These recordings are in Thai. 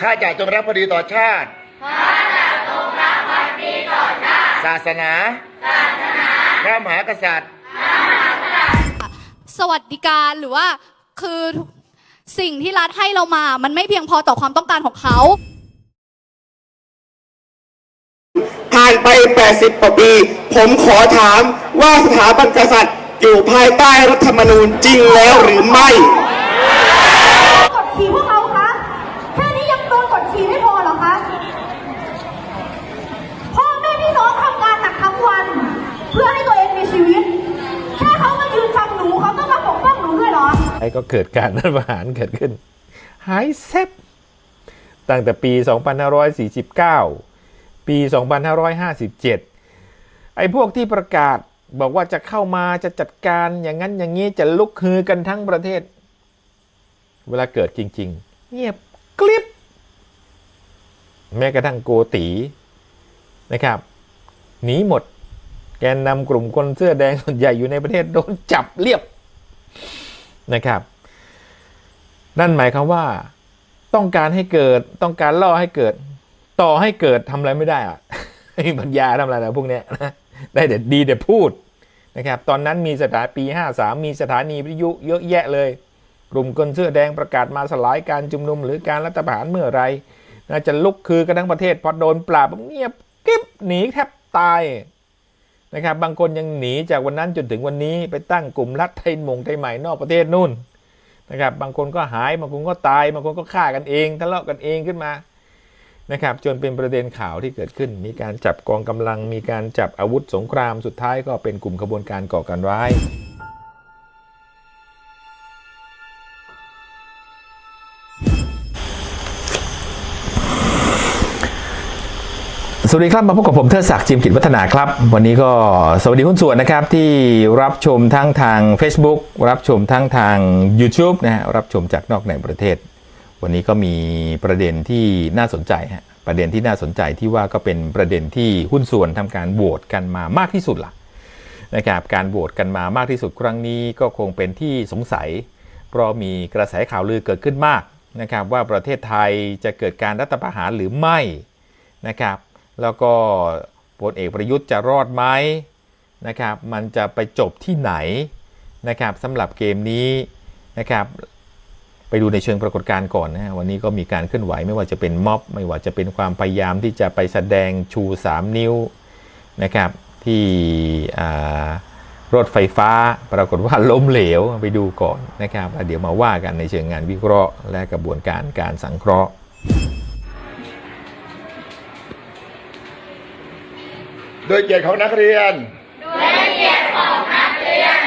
ข้าจะจงรักภักดีต่อชาติ ศาสนาพระมหากษัตริย์ สวัสดิการหรือว่าคือสิ่งที่รัฐให้เรามา มันไม่เพียงพอต่อความต้องการของเขาผ่านไป 80กว่าปี ผมขอถามว่าสถาบันกษัตริย์อยู่ภายใต้รัฐธรรมนูญจริงแล้วหรือไม่กดขี่พวกเราคะ แค่นี้ยังโดนกดขี่ไม่พอเหรอคะ พ่อแม่พี่น้องทำงานหนักทั้งวัน เพื่อให้ตัวเองมีชีวิต แค่เขามายืนฟังหนูเขาต้องมาปกป้องหนู ด้วยเหรอไอ้ก็เกิดการรัฐประหารเกิดขึ้น หายเซบตั้งแต่ปี 2549 ปี 2557 ไอ้พวกที่ประกาศบอกว่าจะเข้ามาจะจัดการอย่างนั้นอย่างนี้จะลุกฮือกันทั้งประเทศ เวลาเกิดจริง ๆ เงียบกลิบ แม้กระทั่งโกตีนะครับหนีหมด แกนนำกลุ่มคนเสื้อแดงส่วนใหญ่อยู่ในประเทศโดนจับเรียบ นะครับ นั่นหมายความว่า ต้องการให้เกิดต้องการล่อให้เกิด ต่อให้เกิดทำอะไรไม่ได้อะไม่มีปัญญาทำอะไรนะพวกเนี้ยนะได้แต่ดีแต่พูดนะครับ ตอนนั้นมีสถานปี 53 มีสถานีวิทยุเยอะแยะเลย กลุ่มคนเสื้อแดงประกาศมาสลายการชุมนุม หรือการรัฐประหารเมื่อไรนะจะลุกคือกันทั้งประเทศพอโดนปราบเงียบกิ๊บหนีแทบตาย นะครับ บางคนยังหนีจากวันนั้นจนถึงวันนี้ไปตั้งกลุ่มรัฐไทยมงไทยใหม่นอกประเทศนู่นนะครับ บางคนก็หายบางคนก็ตายบางคนก็ฆ่ากันเองทะเลาะกันเองขึ้นมานะครับ จนเป็นประเด็นข่าวที่เกิดขึ้น มีการจับกองกำลัง มีการจับอาวุธสงครามสุดท้ายก็เป็นกลุ่มขบวนการก่อการร้าย สวัสดีครับมาพบกับผมเทิดศักดิ์จิมกิจวัฒนาครับ วันนี้ก็สวัสดีหุ้นส่วนนะครับที่รับชมทั้งทาง Facebook รับชมทั้งทาง YouTube นะฮะรับชมจากนอกในประเทศ วันนี้ก็มีประเด็นที่น่าสนใจฮะประเด็นที่น่าสนใจที่ว่าก็เป็นประเด็นที่หุ้นส่วนทำการโหวตกันมามากที่สุดล่ะนะครับการโหวตกันมามากที่สุดครั้งนี้ก็คงเป็นที่สงสัย เพราะมีกระแสข่าวลือเกิดขึ้นมากนะครับว่าประเทศไทยจะเกิดการรัฐประหารหรือไม่นะครับ แล้วก็พลเอกประยุทธ์จะรอดไหมนะครับ มันจะไปจบที่ไหนนะครับสำหรับเกมนี้นะครับ ไปดูในเชิงปรากฏการณ์ก่อนนะวันนี้ก็มีการเคลื่อนไหวไม่ว่าจะเป็นม็อบ ไม่ว่าจะเป็นความพยายามที่จะไปแสดงชู 3 นิ้วนะครับ ที่รถไฟฟ้าปรากฏว่าล้มเหลวไปดูก่อนนะครับเดี๋ยวมาว่ากันในเชิงงานวิเคราะห์ และกระบวนการการสังเคราะห์ โดยเกียรติของนักเรียนด้วยเกียรติของนักเรียน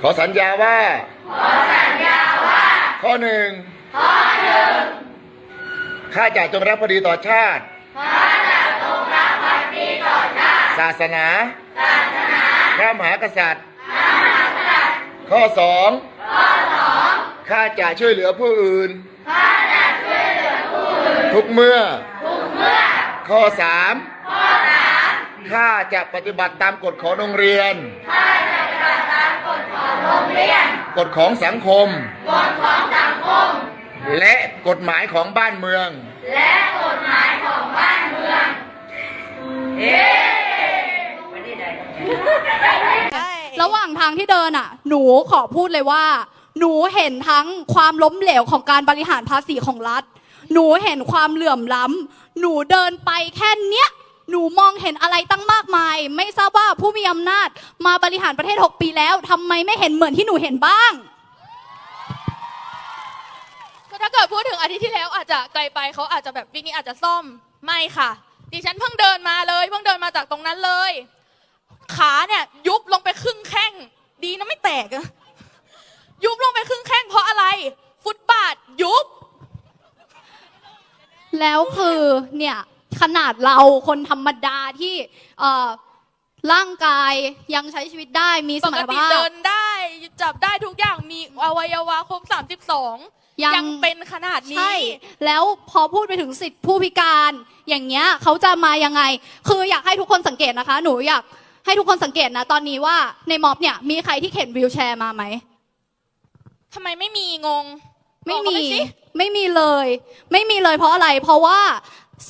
ขอสัญญาว่า ขอสัญญาว่า ข้อหนึ่งข้อหนึ่งข้าจะจงรักภักดีต่อชาติ ข้าจะจงรักภักดีต่อชาติ ศาสนา ศาสนาพระมหากษัตริย์ พระมหากษัตริย์ ข้อสองข้อสองข้าจะช่วยเหลือผู้อื่น ข้าจะช่วยเหลือผู้อื่น ทุกเมื่อ ทุกเมื่อ ข้อสาม ข้าจะปฏิบัติตามกฎของโรงเรียน ข้าจะปฏิบัติตามกฎของโรงเรียน กฎของสังคม กฎของสังคม และกฎหมายของบ้านเมือง และกฎหมายของบ้านเมืองระหว่างทางที่เดินอะ หนูขอพูดเลยว่า หนูเห็นทั้งความล้มเหลวของการบริหารภาษีของรัฐ หนูเห็นความเหลื่อมล้ำ หนูเดินไปแค่เนี้ย หนูมองเห็นอะไรตั้งมากมาย ไม่ทราบว่าผู้มีอำนาจมาบริหารประเทศ 6 ปีแล้วทำไมไม่เห็นเหมือนที่หนูเห็นบ้าง ก็ถ้าเกิดพูดถึงอาทิตย์ที่แล้วอาจจะไกลไปเขาอาจจะแบบวิกนี้อาจจะซ่อมไม่ค่ะ ดิฉันเพิ่งเดินมาเลย เพิ่งเดินมาจากตรงนั้นเลย ขาเนี่ยยุบลงไปครึ่งแข้ง ดีนะไม่แตกอะยุบลงไปครึ่งแข้งเพราะอะไร ฟุตบาทยุบ แล้วคือเนี่ย ขนาดเราคนธรรมดาที่เอ่อร่างกายยังใช้ชีวิตได้มีสปมรกรถติภาพ เดินได้จับได้ทุกอย่างมีอวัยวะครบ 32 ยัง ยังเป็นขนาดใช่นี้แล้วพอพูดไปถึงสิทธิผู้พิการ อย่างเงี้ยเขาจะมายังไง คืออยากให้ทุกคนสังเกตนะคะ หนูอยากให้ทุกคนสังเกตนะ ตอนนี้ว่าในม็อบเนี่ยมีใครที่เข็นวีลแชร์มาไหม ทำไมไม่มีงงไม่บอกเขามีปสิ ไม่มีเลย ไม่มีเลยเพราะอะไร เพราะว่า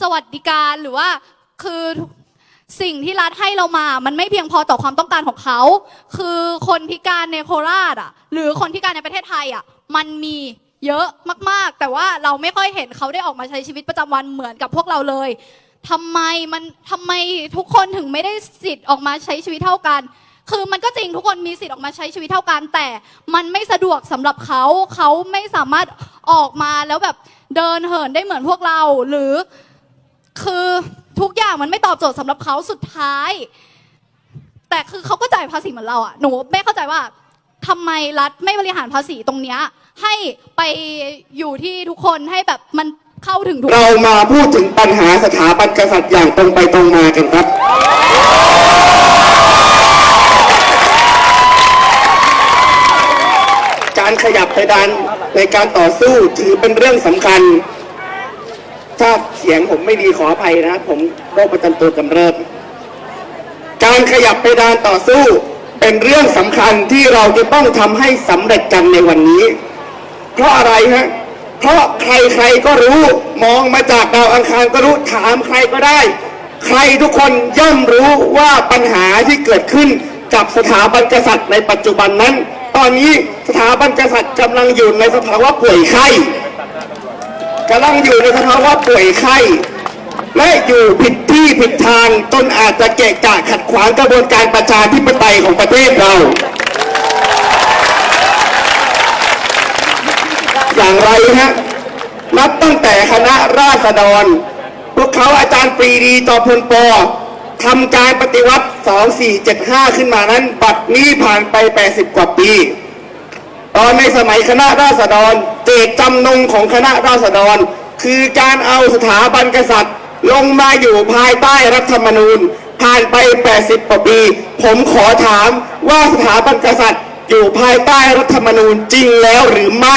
สวัสดิการหรือว่าคือสิ่งที่รัฐให้เรามา มันไม่เพียงพอต่อความต้องการของเขา คือคนพิการในโคราชอะ หรือคนพิการในประเทศไทยอะ มันมีเยอะมาก ๆ แต่ว่าเราไม่ค่อยเห็นเขาได้ออกมาใช้ชีวิตประจำวันเหมือนกับพวกเราเลยทำไมมันทำไมทุกคนถึงไม่ได้สิทธิ์ออกมาใช้ชีวิตเท่ากัน คือมันก็จริงทุกคนมีสิทธิ์ออกมาใช้ชีวิตเท่ากัน แต่มันไม่สะดวกสำหรับเขา เขาไม่สามารถออกมาแล้วแบบเดินเหินได้เหมือนพวกเรา หรือ คือทุกอย่างมันไม่ตอบโจทย์สำหรับเขาสุดท้าย แต่คือเขาก็จ่ายภาษีเหมือนเราอะหนูไม่เข้าใจว่าทำไมรัฐไม่บริหารภาษีตรงเนี้ยให้ไปอยู่ที่ทุกคนให้แบบมันเข้าถึงทุกเรามาพูดถึงปัญหาสถาบันกษัตริย์อย่างตรงไปตรงมากันครับ การขยับเพดานในการต่อสู้ถือเป็นเรื่องสำคัญ ถ้าเสียงผมไม่ดีขออภัยนะครับ ผมโรคประจำตัวกำเริบ การขยับเพดานต่อสู้เป็นเรื่องสำคัญที่เราจะต้องทำให้สำเร็จกันในวันนี้ เพราะอะไรฮะ เพราะใครๆก็รู้มองมาจากดาวอังคารก็รู้ถามใครก็ได้ ใครทุกคนย่อมรู้ว่าปัญหาที่เกิดขึ้นกับสถาบันกษัตริย์ในปัจจุบันนั้น ตอนนี้สถาบันกษัตริย์กำลังอยู่ในสภาวะป่วยไข้ กำลังอยู่ในสภาวะป่วยไข้และอยู่ผิดที่ผิดทางจนอาจจะเกะกะขัดขวางกระบวนการประชาธิปไตยของประเทศเรา อย่างไรฮะนับตั้งแต่คณะราษฎร พวกเขาอาจารย์ปรีดีต่อพลปอทำการปฏิวัติ 2475 ขึ้นมานั้นบัดนี้ผ่านไป 80 กว่าปี ตอนในสมัยคณะราษฎร เจตจำนงของคณะราษฎร คือการเอาสถาบันกษัตริย์ ลงมาอยู่ภายใต้รัฐธรรมนูญ ผ่านไป 80กว่าปี ผมขอถามว่าสถาบันกษัตริย์ อยู่ภายใต้รัฐธรรมนูญจริงแล้วหรือไม่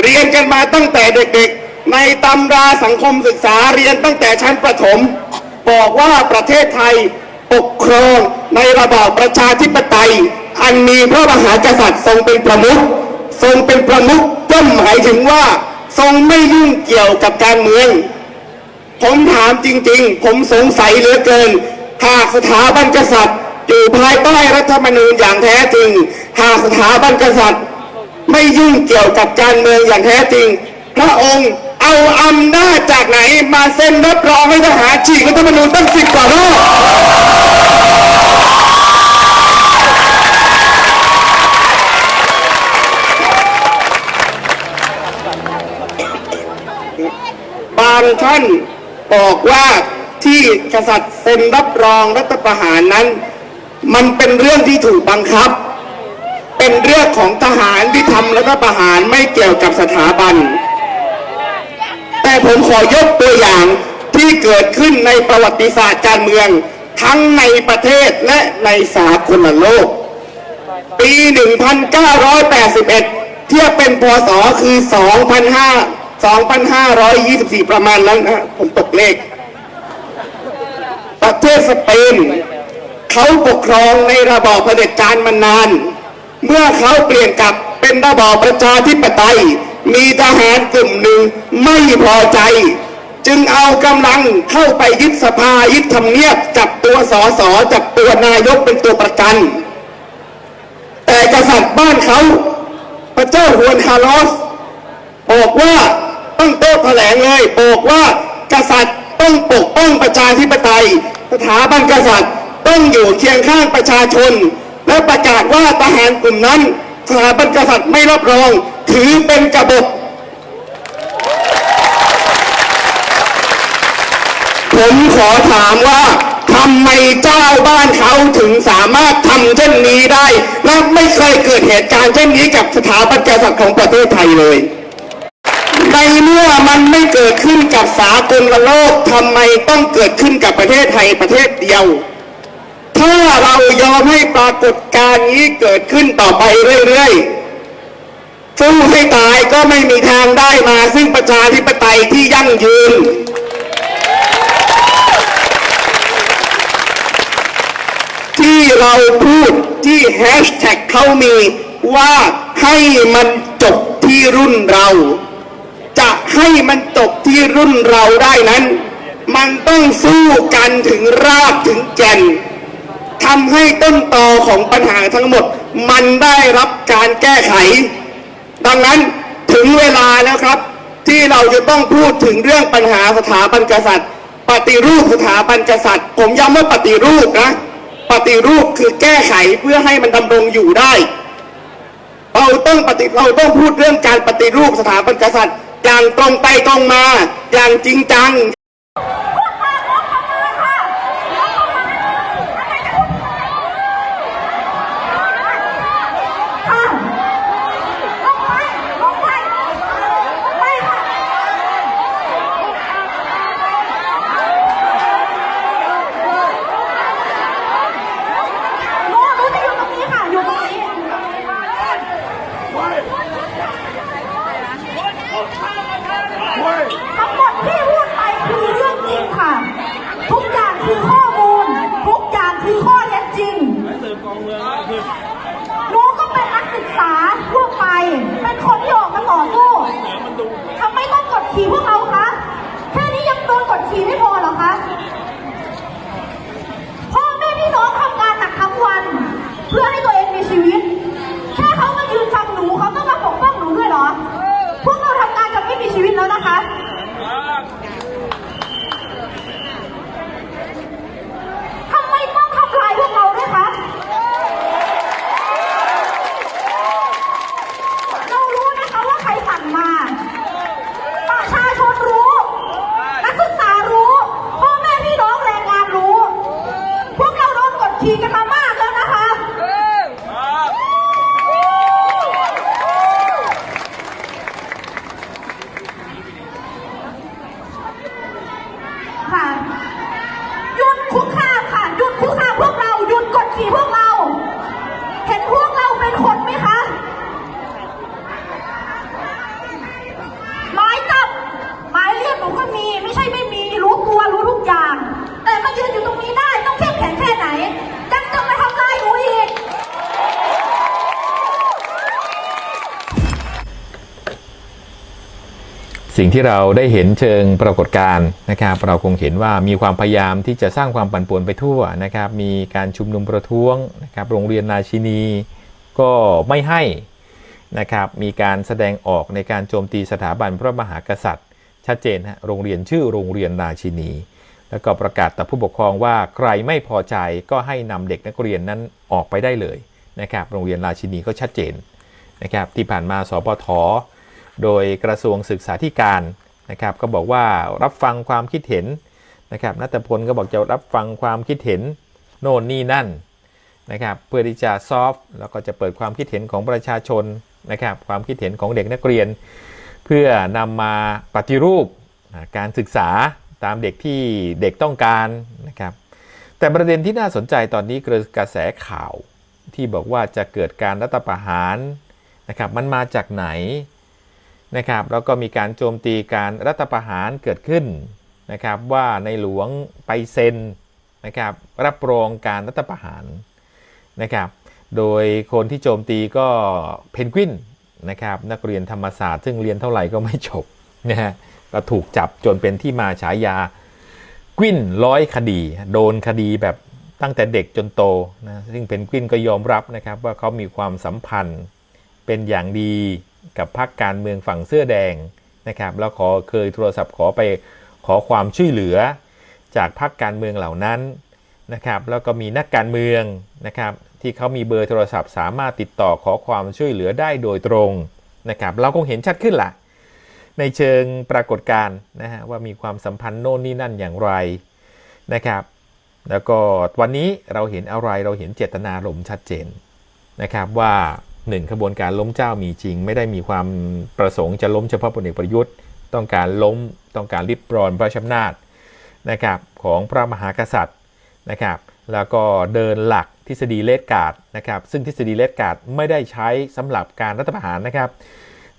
เรียนกันมาตั้งแต่เด็กๆ ในตำราสังคมศึกษาเรียนตั้งแต่ชั้นประถม บอกว่าประเทศไทยปกครองในระบอบประชาธิปไตย อันมีพระมหากษัตริย์ทรงเป็นประมุขทรงเป็นประมุขย่อมหมายถึงว่า ทรงไม่ยุ่งเกี่ยวกับการเมือง ผมถามจริงๆ ผมสงสัยเหลือเกิน หากสถาบันกษัตริย์อยู่ภายใต้รัฐธรรมนูญอย่างแท้จริง หากสถาบันกษัตริย์ ไม่ยุ่งเกี่ยวกับการเมืองอย่างแท้จริง พระองค์เอาอำนาจจากไหนมาเซ็นรับรองให้ทหารฉีกรัฐธรรมนูญตั้งสิบกว่ารอบางท่านบอกว่าที่กษัตริย์เซ็นรับรองรัฐประหารนั้น มันเป็นเรื่องที่ถูกบังคับ เป็นเรื่องของทหารที่ทำรัฐประหารไม่เกี่ยวกับสถาบัน แต่ผมขอยกตัวอย่างที่เกิดขึ้นในประวัติศาสตร์การเมือง ทั้งในประเทศและในสากลโลก ปี 1981 เทียบเป็นพศคือ 2,500 2,524 ประมาณนั้นนะผมตกเลข ประเทศสเปนเขาปกครองในระบอบเผด็จการมานาน เมื่อเขาเปลี่ยนกลับเป็นระบอบประชาธิปไตย มีทหารกลุ่มหนึ่งไม่พอใจ จึงเอากำลังเข้าไปยึดสภายึดทำเนียบจับตัวสอสอจับตัวนายกเป็นตัวประกัน แต่กษัตริย์บ้านเขาพระเจ้าฮวนคาร์ลอสบอกว่า ตั้งโต๊ะแถลงเลยบอกว่ากษัตริย์ต้องปกป้องประชาธิปไตย สถาบันกษัตริย์ต้องอยู่เคียงข้างประชาชน และประกาศว่าทหารกลุ่มนั้นสถาบันกษัตริย์ไม่รับรอง ถือเป็นกบฏผมขอถามว่าทำไมเจ้าบ้านเขาถึงสามารถทำเช่นนี้ได้ และไม่เคยเกิดเหตุการณ์เช่นนี้กับสถาบันกษัตริย์ของประเทศไทยเลย ในเมื่อมันไม่เกิดขึ้นกับสากลโลกทำไมต้องเกิดขึ้นกับประเทศไทยประเทศเดียว ถ้าเรายอมให้ปรากฏการณ์นี้เกิดขึ้นต่อไปเรื่อยๆสู้ให้ตายก็ไม่มีทางได้มา ซึ่งประชาธิปไตยที่ยั่งยืนที่เราพูดที่แฮชแท็กเขามีว่าให้มันจบที่รุ่นเรา จะให้มันจบที่รุ่นเราได้นั้น มันต้องสู้กันถึงรากถึงแก่นทำให้ต้นตอของปัญหาทั้งหมด มันได้รับการแก้ไข ดังนั้นถึงเวลาแล้วครับ ที่เราจะต้องพูดถึงเรื่องปัญหาสถาบันกษัตริย์ ปฏิรูปสถาบันกษัตริย์ ผมย้ำว่าปฏิรูปนะปฏิรูปคือแก้ไขเพื่อให้มันดำรงอยู่ได้ เราต้องปฏิเราต้องพูดเรื่องการปฏิรูปสถาบันกษัตริย์ อย่างตรงไปตรงมา อย่างจริงจัง ที่เราได้เห็นเชิงปรากฏการณ์นะครับ เราคงเห็นว่ามีความพยายามที่จะสร้างความปั่นป่วนไปทั่วนะครับ มีการชุมนุมประท้วงนะครับ โรงเรียนราชินีก็ไม่ให้นะครับ มีการแสดงออกในการโจมตีสถาบันพระมหากษัตริย์ ชัดเจนฮะโรงเรียนชื่อโรงเรียนราชินี แล้วก็ประกาศต่อผู้ปกครองว่าใครไม่พอใจก็ให้นำเด็กนักเรียนนั้นออกไปได้เลยนะครับ โรงเรียนราชินีก็ชัดเจนนะครับ ที่ผ่านมาสปท โดยกระทรวงศึกษาธิการนะครับก็บอกว่ารับฟังความคิดเห็นนะครับนัตพลก็บอกจะรับฟังความคิดเห็นโน่นนี่นั่นนะครับเพื่อที่จะซอฟต์แล้วก็จะเปิดความคิดเห็นของประชาชนนะครับความคิดเห็นของเด็กนักเรียน เพื่อนำมาปฏิรูปการศึกษาตามเด็กที่เด็กต้องการนะครับแต่ประเด็นที่น่าสนใจตอนนี้คือกระแสข่าวที่บอกว่าจะเกิดการรัฐประหารนะครับมันมาจากไหน นะครับแล้วก็มีการโจมตีการรัฐประหารเกิดขึ้นนะครับว่าในหลวงไปเซ็นนะครับรับรองการรัฐประหารนะครับโดยคนที่โจมตีก็เพนกวินนะครับนักเรียนธรรมศาสตร์ซึ่งเรียนเท่าไหร่ก็ไม่จบนะฮะก็ถูกจับจนเป็นที่มาฉายากวินร้อยคดี โดนคดีแบบตั้งแต่เด็กจนโตนะซึ่งเพนกวินก็ยอมรับนะครับว่าเขามีความสัมพันธ์เป็นอย่างดี กับพรรคการเมืองฝั่งเสื้อแดงนะครับแล้วขอเคยโทรศัพท์ขอไปขอความช่วยเหลือจากพรรคการเมืองเหล่านั้นนะครับแล้วก็มีนักการเมืองนะครับที่เขามีเบอร์โทรศัพท์ สามารถติดต่อขอความช่วยเหลือได้โดยตรงนะครับเราคงเห็นชัดขึ้นละในเชิงปรากฏการณ์นะฮะว่ามีความสัมพันธ์โน่นนี่นั่นอย่างไรนะครับแล้วก็วันนี้เราเห็นอะไรเราเห็นเจตนารมณ์ชัดเจนนะครับว่า หนึ่งขบวนการล้มเจ้ามีจริง ไม่ได้มีความประสงค์จะล้มเฉพาะพลเอกประยุทธ์ ต้องการล้มต้องการริบรอนพระชำนาจนะครับของพระมหากษัตริย์นะครับแล้วก็เดินหลักทฤษฎีเลดการ์ดนะครับซึ่งทฤษฎีเลดการ์ดไม่ได้ใช้สำหรับการรัฐประหารนะครับ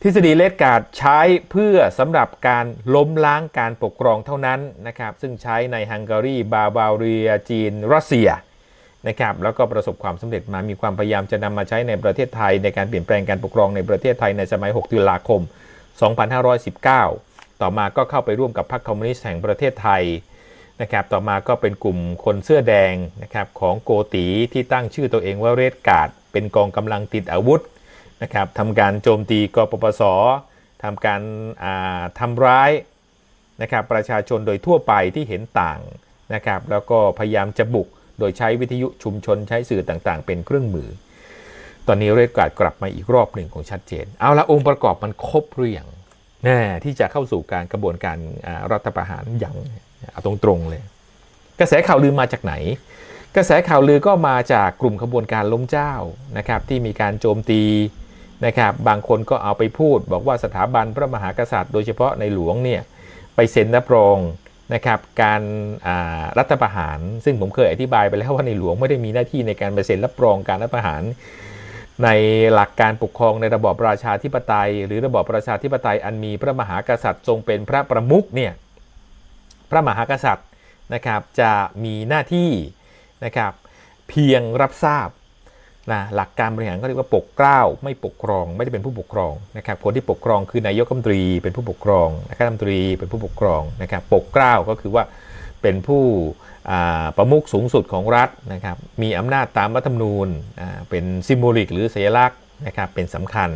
ทฤษฎีเลดการ์ดใช้เพื่อสำหรับการล้มล้างการปกครองเท่านั้นนะครับซึ่งใช้ในฮังการีบาบาเรียจีนรัสเซีย นะครับแล้วก็ประสบความสำเร็จมามีความพยายามจะนำมาใช้ในประเทศไทย ในการเปลี่ยนแปลงการปกครองในประเทศไทยในสมัย 6 ตุลาคม 2519 ต่อมาก็เข้าไปร่วมกับพรรคคอมมิวนิสต์แห่งประเทศไทยนะครับต่อมาก็เป็นกลุ่มคนเสื้อแดงนะครับของโกตีที่ตั้งชื่อตัวเองว่าเรดการ์ดเป็นกองกำลังติดอาวุธนะครับทำการโจมตีกปปสทำการาทำร้ายนะครับประชาชนโดยทั่วไปที่เห็นต่างนะครับแล้วก็พยายามจะบุก โดยใช้วิทยุชุมชนใช้สื่อต่างๆ เป็นเครื่องมือ ตอนนี้เรดการ์ดกลับมาอีกรอบหนึ่งของชัดเจน เอาละองค์ประกอบมันครบหรือยังแน่ที่จะเข้าสู่การกระบวนการรัฐประหารอย่างเอาตรงๆเลย กระแสข่าวลือมาจากไหน กระแสข่าวลือก็มาจากกลุ่มขบวนการล้มเจ้านะครับที่มีการโจมตีนะครับบางคนก็เอาไปพูด บอกว่าสถาบันพระมหากษัตริย์ โดยเฉพาะในหลวงเนี่ยไปเซ็นรับรอง นะครับการรัฐประหาร ซึ่งผมเคยอธิบายไปแล้วว่าในหลวงไม่ได้มีหน้าที่ในการไปเซ็นรับรองการรัฐประหาร ในหลักการปกครองในระบอบประชาธิปไตย หรือระบอบประชาธิปไตยอันมีพระมหากษัตริย์ทรงเป็นพระประมุขเนี่ยพระมหากษัตริย์นะครับจะมีหน้าที่นะครับเพียงรับทราบ นะหลักการบริหารก็เรียกว่าปกเกล้าไม่ปกครอง ไม่ได้เป็นผู้ปกครองนะครับคนที่ปกครองคือนายกรัฐมนตรี เป็นผู้ปกครองนายกรัฐมนตรีเป็นผู้ปกครองนะครับปกเกล้าก็คือว่าเป็นผู้ประมุขสูงสุดของรัฐนะครับมีอำนาจตามรัฐธรรมนูญเป็นซิมโบลิกหรือสัญลักษณ์นะครับเป็นสำคัญ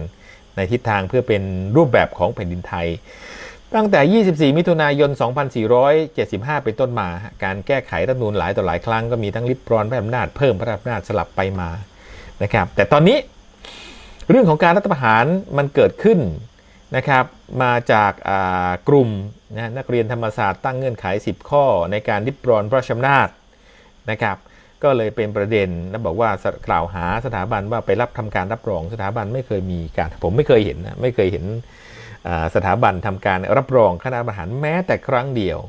ในทิศทางเพื่อเป็นรูปแบบของแผ่นดินไทย ตั้งแต่ 24 มิถุนายน 2475 เป็นต้นมา การแก้ไขรัฐธรรมนูญหลายต่อหลายครั้งก็มีทั้งริดรอนพระอำนาจเพิ่มพระอำนาจสลับไปมา นะครับแต่ตอนนี้เรื่องของการรัฐประหารมันเกิดขึ้นนะครับมาจากกลุ่มนะนักเรียนธรรมศาสตร์ตั้งเงื่อนไข 10 ข้อในการริดรอนพระชำนาจนะครับก็เลยเป็นประเด็นแล้วบอกว่ากล่าวหาสถาบันว่าไปรับทำการรับรองสถาบันไม่เคยมีการผมไม่เคยเห็นนะไม่เคยเห็นสถาบันทำการรับรองคณะบริหารแม้แต่ครั้งเดียว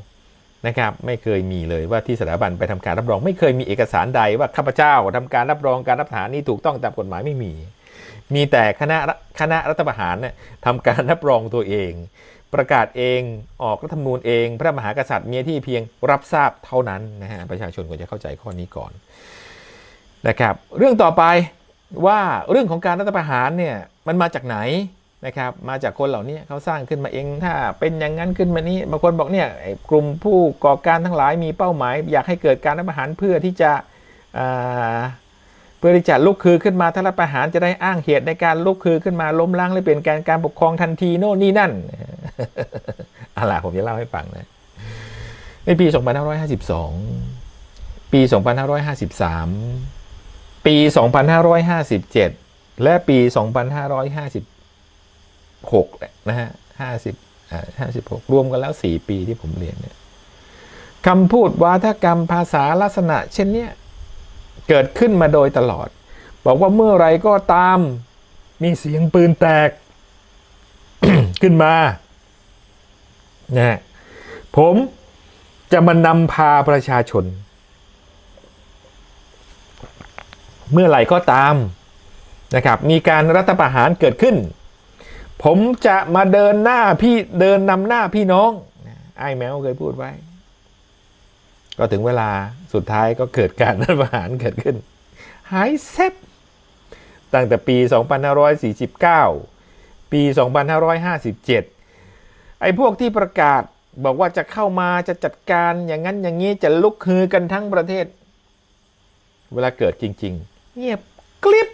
นะครับไม่เคยมีเลยว่าที่สถาบันไปทำการรับรอง ไม่เคยมีเอกสารใดว่าข้าพเจ้าทำการรับรองการรับประหารนี่ถูกต้องตามกฎหมายไม่มี มีแต่คณะคณะรัฐประหารเนี่ยทำการรับรองตัวเอง ประกาศเองออกรัฐธรรมนูญเอง พระมหากษัตริย์มีที่เพียงรับทราบเท่านั้นนะฮะประชาชนควรจะเข้าใจข้อนี้ก่อนนะครับ เรื่องต่อไปว่าเรื่องของการรัฐประหารเนี่ยมันมาจากไหน นะครับมาจากคนเหล่านี้เขาสร้างขึ้นมาเองถ้าเป็นอย่างนั้นขึ้นมานี้บางคนบอกเนี่ยกลุ่มผู้ก่อการทั้งหลายมีเป้าหมาย อยากให้เกิดการรัฐประหารเพื่อที่จะเพื่อที่จะลุกคือขึ้นมาถ้ารัฐประหารจะได้อ้างเหตุในการลุกคือขึ้นมาล้มล้างและเปลี่ยนการการปกครองทันทีโน่นนี่นั่นอะไรผมจะเล่าให้ฟังนะในปี 2552 ปี 2553 ปี 2557 และปี 2550 หกแหละนะฮะห้าสิบห้าสิบหกรวมกันแล้วสี่ปีที่ผมเรียนเนี่ยคำพูดวาทกรรมภาษาลักษณะ เช่นเนี้ยเกิดขึ้นมาโดยตลอด บอกว่าเมื่อไรก็ตามมีเสียงปืนแตกขึ้นมานะฮะผมจะมานำพาประชาชน เมื่อไหร่ก็ตามนะครับ มีการรัฐประหารเกิดขึ้น ผมจะมาเดินหน้าพี่เดินนำหน้าพี่น้องไอ้แมวเคยพูดไว้ ก็ถึงเวลาสุดท้ายก็เกิดการรัฐประหารเกิดขึ้น หายเซ็บตั้งแต่ปี 2549 ปี 2557 ไอ้พวกที่ประกาศบอกว่าจะเข้ามาจะจัดการอย่างนั้นอย่างนี้จะลุกฮือกันทั้งประเทศ เวลาเกิดจริง ๆ เงียบกลิบ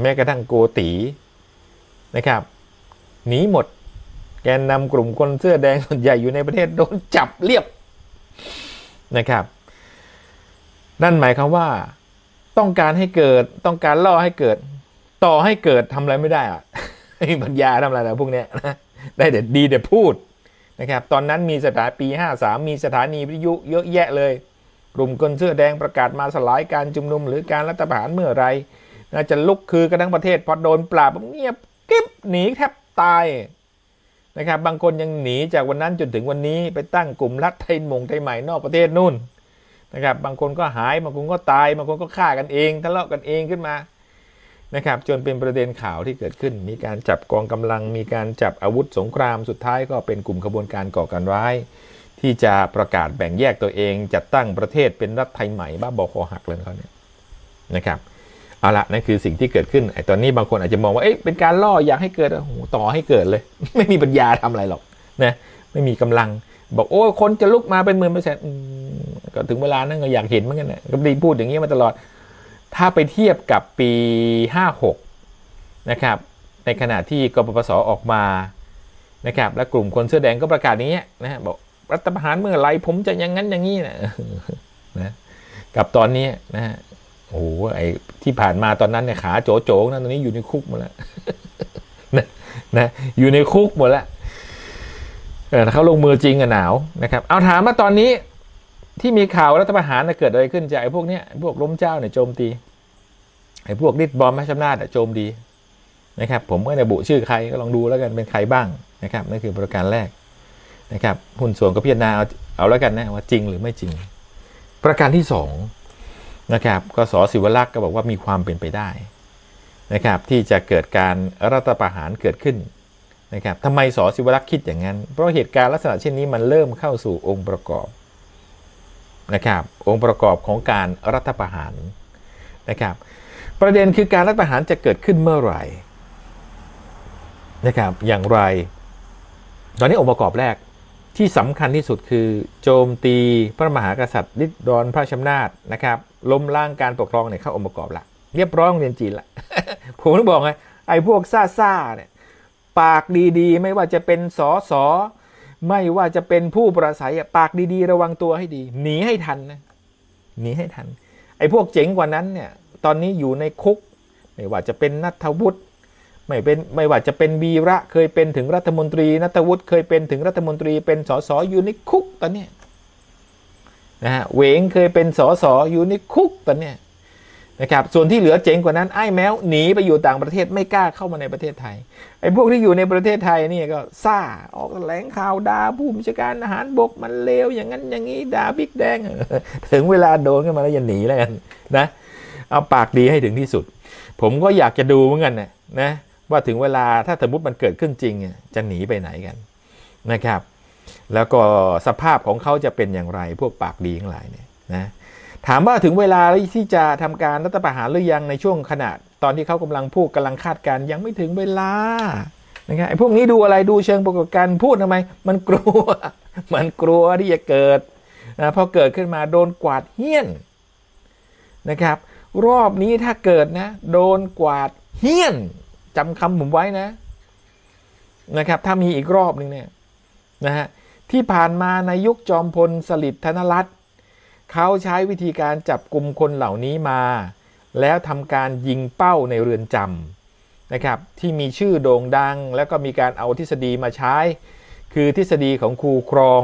แม้กระทั่งโกตี นะครับหนีหมดแกนนำกลุ่มคนเสื้อแดงส่วนใหญ่อยู่ในประเทศโดนจับเรียบนะครับ นั่นหมายความว่าต้องการให้เกิดต้องการล่อให้เกิด ต่อให้เกิดทำอะไรไม่ได้อะไม่มีปัญญาทำอะไรนะพวกเนี้ยนะได้แต่ดีแต่พูดนะครับ ตอนนั้นมีสถานปี 53 มีสถานีวิทยุเยอะแยะเลย กลุ่มคนเสื้อแดงประกาศมาสลายการชุมนุม หรือการรัฐประหารเมื่อไรน่าจะลุกคือกันทั้งประเทศพอโดนปราบเงียบ กริบหนีแทบตายนะครับบางคนยังหนีจากวันนั้นจนถึงวันนี้ไปตั้งกลุ่มรัฐไทยมงไทยใหม่นอกประเทศนู่นนะครับบางคนก็หายบางคนก็ตายบางคนก็ฆ่ากันเองทะเลาะกันเองขึ้นมานะครับจนเป็นประเด็นข่าวที่เกิดขึ้น มีการจับกองกำลัง มีการจับอาวุธสงครามสุดท้ายก็เป็นกลุ่มขบวนการก่อการร้าย ที่จะประกาศแบ่งแยกตัวเอง จัดตั้งประเทศเป็นรัฐไทยใหม่บ้าบอคอหักเลยเขาเนี่ยนะครับ เอาละนั่นคือสิ่งที่เกิดขึ้นไอ้ตอนนี้บางคนอาจจะมองว่าเอ๊ะเป็นการล่ออยากให้เกิดโอ้โหต่อให้เกิดเลย ไม่มีปัญญาทำอะไรหรอกนะไม่มีกำลัง บอกโอ้คนจะลุกมาเป็นหมื่นเปอร์เซ็นต์อืมก็ถึงเวลานั้นก็อยากเห็นเหมือนกันนะก็ดีพูดอย่างนี้มาตลอด ถ้าไปเทียบกับปี 56 นะครับ ในขณะที่กปปสออกมานะครับและกลุ่มคนเสื้อแดงก็ประกาศอย่างเงี้นะฮะบอกรัฐประหารเมื่อไรผมจะอย่างนั้นอย่างนี้นะนะกับตอนนี้นะฮะ โอ้โหไอ้ที่ผ่านมาตอนนั้นเนี่ยขาโจโจๆนะตอนนี้อยู่ในคุกหมดแล้วนะนะอยู่ในคุกหมดแล้วเออเขาลงมือจริงอะหนาวนะครับ เอาถามมาตอนนี้ที่มีข่าวรัฐประหารน่ะเกิดอะไรขึ้นจากไอ้พวกเนี้ยพวกล้มเจ้าเนี่ยโจมตีไอ้พวกดิดบอมพระชำนาจอะโจมดีนะครับ ผมก็ในบุชื่อใครก็ลองดูแล้วกันเป็นใครบ้างนะครับนั่นคือประการแรกนะครับหุ้นส่วนก็พิจารณาเอาเอาแล้วกันนะว่าจริงหรือไม่จริง ประการที่สอง นะครับกสศิวลักษ์ก็บอกว่ามีความเป็นไปได้นะครับที่จะเกิดการรัฐประหารเกิดขึ้นนะครับทำไมสศิวลักษ์คิดอย่างนั้น เพราะเหตุการณ์ลักษณะเช่นนี้มันเริ่มเข้าสู่องค์ประกอบนะครับองค์ประกอบของการรัฐประหารนะครับประเด็นคือการรัฐประหารจะเกิดขึ้นเมื่อไหร่นะครับอย่างไร ตอนนี้องค์ประกอบแรกที่สำคัญที่สุดคือ โจมตีพระมหากษัตริย์ริดรอนพระชำนาจนะครับ ล้มล้างการปกครองเนี่ยเข้าองค์ประกอบละเรียบร้อยโรงเรียนจีนละผมต้องบอกไงไอ้พวกซ่าซ่าเนี่ยปากดีๆ ไม่ว่าจะเป็นสอสอไม่ว่าจะเป็นผู้ประสัยปากดีๆ ระวังตัวให้ดี หนีให้ทันนะหนีให้ทัน ไอ้พวกเจ๋งกว่านั้นเนี่ยตอนนี้อยู่ในคุก ไม่ว่าจะเป็นนัทวุฒิไม่เป็นไม่ว่าจะเป็นวีระเคยเป็นถึงรัฐมนตรีนัทวุฒิเคยเป็นถึงรัฐมนตรีเป็นสสอยู่ในคุกตอนนี้ นะฮะเวงเคยเป็นสอสออยู่ในคุกตอนเนี้ยนะครับส่วนที่เหลือเจ๋งกว่านั้นไอ้แมวหนีไปอยู่ต่างประเทศไม่กล้าเข้ามาในประเทศไทยไอ้พวกที่อยู่ในประเทศไทยนี่ก็ซ่าออกแถลงข่าวด่าผู้บัญชาการอาหารบกมันเลวอย่างนั้นอย่างนี้ด่าบิ๊กแดง ถึงเวลาโดนขึ้นมาแล้วอย่าหนีแล้วกันนะเอาปากดีให้ถึงที่สุด ผมก็อยากจะดูเหมือนกันนะนะว่าถึงเวลาถ้าสมมติมันเกิดขึ้นจริงอะจะหนีไปไหนกันนะครับ แล้วก็สภาพของเขาจะเป็นอย่างไรพวกปากดีทั้งหลายเนี่ยนะถามว่าถึงเวลาที่จะทำการรัฐประหารหรือยังในช่วงขณะตอนที่เขากำลังพูดกำลังคาดการยังไม่ถึงเวลานะครับไอ้พวกนี้ดูอะไรดูเชิงปรากฏการณ์พูดทำไม มันกลัว มันกลัวที่จะเกิดนะพอเกิดขึ้นมาโดนกวาดเหี้ยนนะครับ รอบนี้ถ้าเกิดนะ โดนกวาดเหี้ยนจำคำผมไว้นะนะครับ ถ้ามีอีกรอบหนึ่งเนี่ยนะฮะ ที่ผ่านมาในยุคจอมพลสฤษดิ์ธนรัตน์เขาใช้วิธีการจับกลุ่มคนเหล่านี้มา แล้วทำการยิงเป้าในเรือนจำนะครับที่มีชื่อโด่งดัง แล้วก็มีการเอาทฤษฎีมาใช้ คือทฤษฎีของครูครอง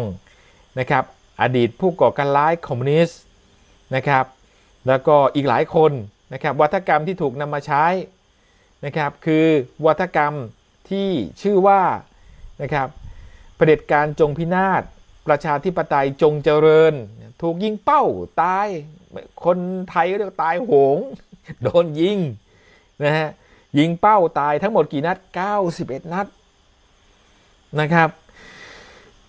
นะครับอดีตผู้ก่อการร้ายคอมมิวนิสต์นะครับแล้วก็อีกหลายคนนะครับวัฒกรรมที่ถูกนำมาใช้นะครับคือวัฒกรรมที่ชื่อว่านะครับ เผด็จการจงพินาศประชาธิปไตยจงเจริญ ถูกยิงเป้าตาย คนไทยเรียกตายโหง โดนยิงนะฮะยิงเป้าตายทั้งหมดกี่นัด 91 นัดนะครับ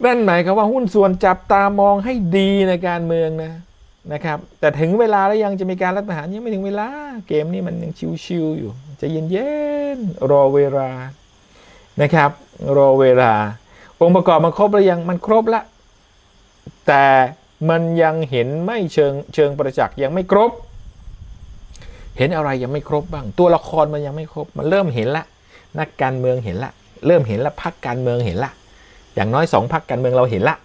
นั่นหมายความว่าหุ้นส่วนจับตามองให้ดีในการเมืองนะนะครับ แต่ถึงเวลาแล้วยังจะมีการรัฐประหารยังไม่ถึงเวลา เกมนี้มันยังชิวๆอยู่จะเย็นๆรอเวลานะครับ รอเวลา องค์ประกอบมันครบหรือยังมันครบละ แต่มันยังเห็นไม่เชิงเชิงประจักษ์ยังไม่ครบ เห็นอะไรยังไม่ครบบ้าง ตัวละครมันยังไม่ครบ มันเริ่มเห็นละ นักการเมืองเห็นละ เริ่มเห็นละพักการเมืองเห็นละ อย่างน้อยสองพักการเมืองเราเห็นละ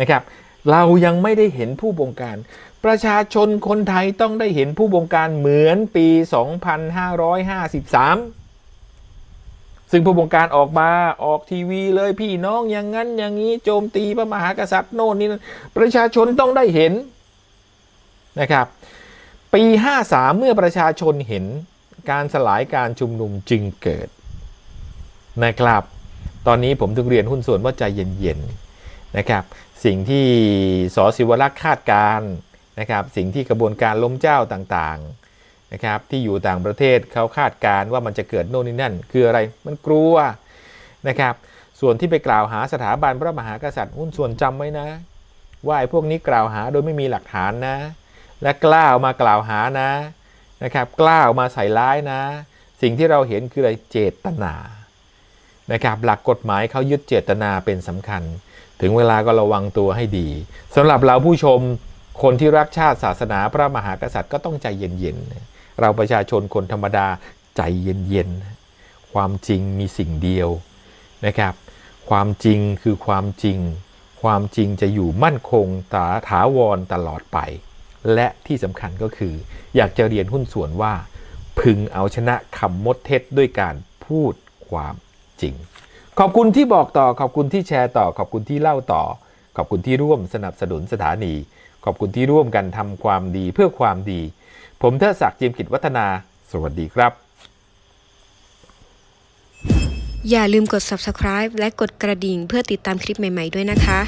นะครับ เรายังไม่ได้เห็นผู้บงการ ประชาชนคนไทยต้องได้เห็นผู้บงการเหมือนปี 2553 ซึ่งผู้บงการออกมาออกทีวีเลยพี่น้องอย่างนั้นอย่างนี้โจมตีพระมหากษัตริย์โน่นนี่นั่นประชาชนต้องได้เห็นนะครับ ปี 53 เมื่อประชาชนเห็นการสลายการชุมนุมจึงเกิดนะครับ ตอนนี้ผมถึงเรียนหุ้นส่วนว่าใจเย็นๆนะครับ สิ่งที่สศิวรักษ์คาดการณ์นะครับ สิ่งที่กระบวนการล้มเจ้าต่างๆ นะครับที่อยู่ต่างประเทศเขาคาดการณ์ว่ามันจะเกิดโน่นนี่นั่น คืออะไรมันกลัวนะครับ ส่วนที่ไปกล่าวหาสถาบันพระมหากษัตริย์หุ้นส่วนจำไว้นะ ว่าไอ้พวกนี้กล่าวหาโดยไม่มีหลักฐานนะ และกล้าเอามากล่าวหานะนะครับ กล้าเอามาใส่ร้ายนะ สิ่งที่เราเห็นคืออะไรเจตนานะครับ หลักกฎหมายเขายึดเจตนาเป็นสำคัญ ถึงเวลาก็ระวังตัวให้ดีสำหรับเราผู้ชมคนที่รักชาติศาสนาพระมหากษัตริย์ก็ต้องใจเย็นๆ เราประชาชนคนธรรมดาใจเย็นๆ ความจริงมีสิ่งเดียวนะครับ ความจริงคือความจริง ความจริงจะอยู่มั่นคงตาถาวรตลอดไป และที่สำคัญก็คือ อยากจะเรียนหุ้นส่วนว่า พึงเอาชนะคำมดเท็จด้วยการพูดความจริง ขอบคุณที่บอกต่อ ขอบคุณที่แชร์ต่อ ขอบคุณที่เล่าต่อ ขอบคุณที่ร่วมสนับสนุนสถานี ขอบคุณที่ร่วมกันทำความดีเพื่อความดี ผมเทิดศักดิ์จิมกิจวัฒนา สวัสดีครับ อย่าลืมกด subscribe และกดกระดิ่งเพื่อติดตามคลิปใหม่ ๆ ด้วยนะคะ